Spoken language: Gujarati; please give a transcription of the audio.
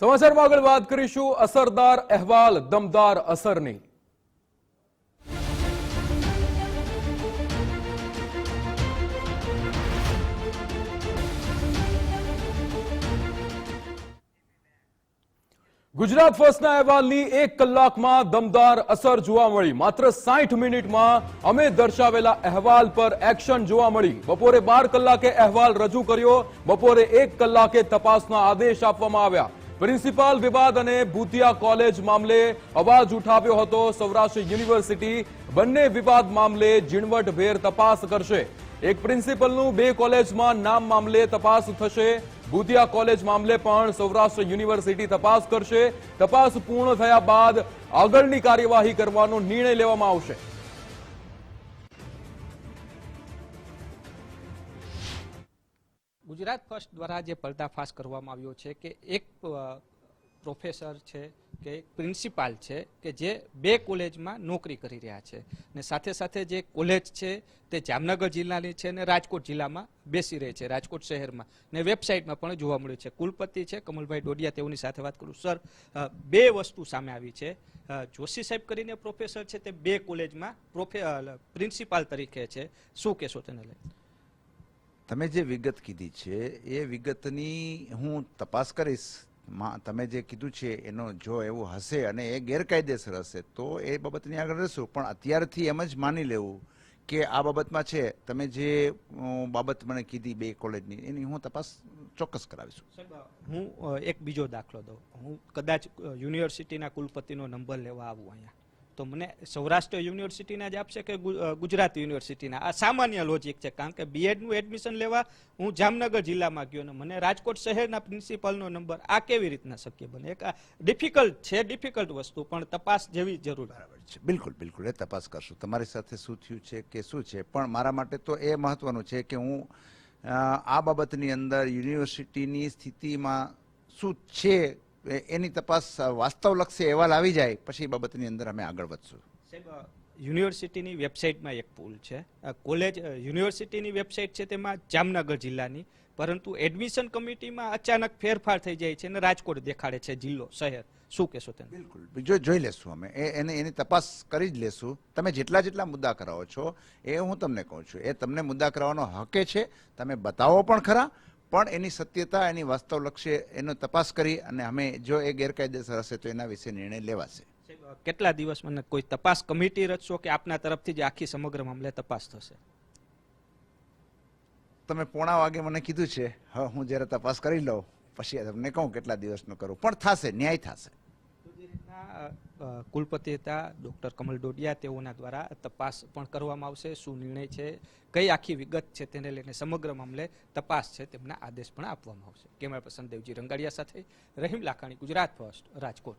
સમાચારમાં આગળ વાત કરીશું અસરદાર અહેવાલ દમદાર અસરની ગુજરાત ફર્સ્ટના અહેવાલની એક કલાકમાં દમદાર અસર જોવા મળી માત્ર સાઠ મિનિટમાં અમે દર્શાવેલા અહેવાલ પર એક્શન જોવા મળી બપોરે બાર કલાકે અહેવાલ રજૂ કર્યો બપોરે એક કલાકે તપાસના આદેશ આપવામાં આવ્યા પ્રિન્સિપાલ વિવાદ અને ભૂતિયા કોલેજ મામલે અવાજ ઉઠાવ્યો હતો. સૌરાષ્ટ્ર યુનિવર્સિટી બંને વિવાદ મામલે ઝીણવટભેર તપાસ કરશે. એક પ્રિન્સિપલનું બે કોલેજમાં નામ મામલે તપાસ થશે. ભૂતિયા કોલેજ મામલે પણ સૌરાષ્ટ્ર યુનિવર્સિટી તપાસ કરશે. તપાસ પૂર્ણ થયા બાદ આગળની કાર્યવાહી કરવાનો નિર્ણય લેવામાં આવશે. ગુજરાત ફર્સ્ટ દ્વારા જે પર્દાફાશ કરવામાં આવ્યો છે કે એક પ્રોફેસર છે કે પ્રિન્સિપાલ છે કે જે બે કોલેજમાં નોકરી કરી રહ્યા છે ને સાથે સાથે જે કોલેજ છે તે જામનગર જિલ્લાની છે ને રાજકોટ જિલ્લામાં બેસી રહી છે, રાજકોટ શહેરમાં. ને વેબસાઇટમાં પણ જોવા મળ્યું છે. કુલપતિ છે, કમલભાઈ ડોડિયા તેઓની સાથે વાત કરું. સર બે વસ્તુ સામે આવી છે. જોશી સાહેબ કરીને પ્રોફેસર છે તે બે કોલેજમાં પ્રોફે પ્રિન્સિપાલ તરીકે છે. શું કહેશો તેને લઈને? તમે જે વિગત કીધી છે, એ વિગતની હું તપાસ કરીશ. તમે જે કીધું છે, એનો જો એવું હશે અને એ ગેરકાયદેસર હશે, તો એ બાબતની આગળ રહેશું. પણ અત્યારથી એમ જ માની લેવું કે આ બાબતમાં છે, તમે જે બાબત મને કીધી બે કોલેજની, એની હું તપાસ ચોક્કસ કરાવીશું. હું એક બીજો દાખલો દઉં. હું કદાચ યુનિવર્સિટીના કુલપતિનો નંબર લેવા આવું અહીંયા. તો મને સૌરાષ્ટ્ર યુનિવર્સિટીના જ આપશે કે ગુજરાત યુનિવર્સિટીના? આ સામાન્ય લોજિક છે, કારણ કે બીએડનું એડમિશન લેવા હું જામનગર જિલ્લામાં ગયો ને મને રાજકોટ શહેરના પ્રિન્સિપાલનો નંબર આ કેવી રીતના શક્ય બને? એક ડિફિકલ્ટ છે ડિફિકલ્ટ વસ્તુ, પણ તપાસ જેવી જરૂર બરાબર છે. બિલકુલ બિલકુલ, એ તપાસ કરશું. તમારી સાથે શું થયું છે કે શું છે? પણ મારા માટે તો એ મહત્વનું છે કે હું આ બાબતની અંદર યુનિવર્સિટીની સ્થિતિમાં શું છે એની તપાસ વાસ્તવલક્ષી અહેવાલ આવી જાય પછી બાબતની અંદર અમે આગળ વધશું. સાહેબ યુનિવર્સિટીની વેબસાઇટમાં એક પુલ છે. કોલેજ યુનિવર્સિટીની વેબસાઇટ છે તેમાં જામનગર જિલ્લાની પરંતુ એડમિશન કમિટીમાં અચાનક ફેરફાર થઈ જાય છે અને રાજકોટ દેખાડે છે જિલ્લો શહેર. શું કહેશો તેને? બિલકુલ. જો જોઈ લેશું અમે. એ એને એની તપાસ કરી જ લેશું. તમે જેટલા જેટલા મુદ્દા કરાવો છો એ હું તમને કહું છું. એ તમને મુદ્દા કરાવવાનો હકે છે. તમે બતાવો પણ ખરા પણ એની સત્યતા એની વાસ્તવલક્ષી એનો તપાસ કરી અને અમે જો એ ગેરકાયદેસર હશે તો એના વિશે નિર્ણય લેવાશે. કેટલા દિવસ મને કોઈ તપાસ કમિટી રચશો કે આપના તરફથી જ આખી સમગ્ર મામલે તપાસ થશે? તમે પોણા વાગે મને કીધું છે હવે હું જ્યારે તપાસ કરી લઉં પછી તમને કહું કેટલા દિવસનું કરું. પણ થશે ન્યાય થશે. અ, કુલપતિ હતા ડોક્ટર કમલ ડોડિયા તેઓના દ્વારા તપાસ પણ કરવામાં આવશે. શું નિર્ણય છે કઈ આખી વિગત છે તેને લઈને સમગ્ર મામલે તપાસ છે તેમના આદેશ પણ આપવામાં આવશે. કેમેરા પર્સન દેવજી રંગાડિયા સાથે રહીમ લાખાણી ગુજરાત ફર્સ્ટ રાજકોટ.